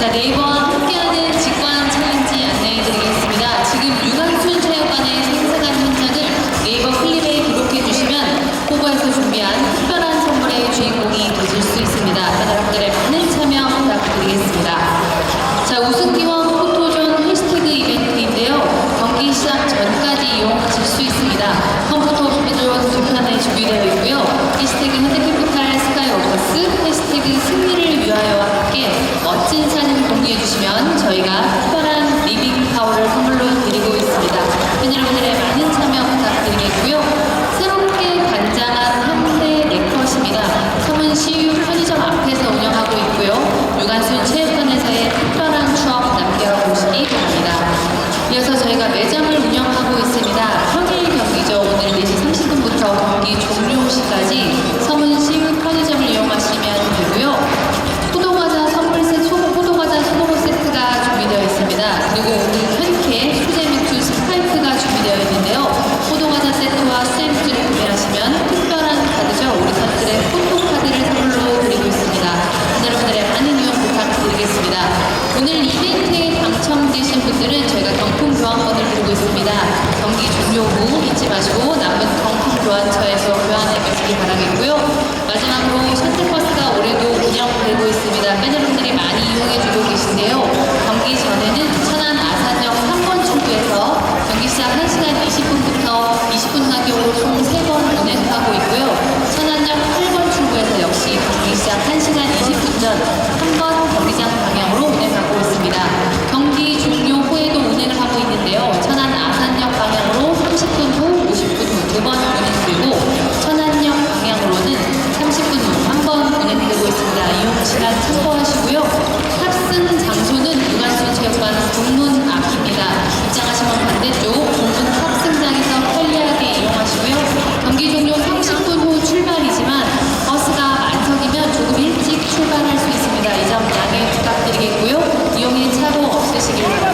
在第一波。 저희가 매장을 운영하고 있습니다. 평일 경기죠. 오늘 4시 30분부터 경기 종료 시까지 서문시 편의점을 이용하시면 되고요. 포도과자 선물세 포도과자 소보로 세트가 준비되어 있습니다. 그리고 오늘 팬케 수제 맥주 스파이크가 준비되어 있는데요. 포도과자 세트와 수제 맥주를 구매하시면 특별한 카드죠. 우리 선들의 포토카드를 선물로 드리고 있습니다. 여러분들의 많은 이용 부탁드리겠습니다. 오늘 이벤트에 당첨되신 분들은 저희가 있습니다. 경기 종료 후 잊지 마시고 남은 경품 교환처에서 교환해 주시기 바라겠고요. 마지막으로 이용 시간 참고하시고요. 탑승 장소는 유관순체육관 동문 앞입니다. 입장하시면 반대쪽 동문 탑승장에서 편리하게 이용하시고요. 경기 종료 30분 후 출발이지만 버스가 만석이면 조금 일찍 출발할 수 있습니다. 이 점 양해 부탁드리겠고요. 이용에 차고 없으시길 바랍니다.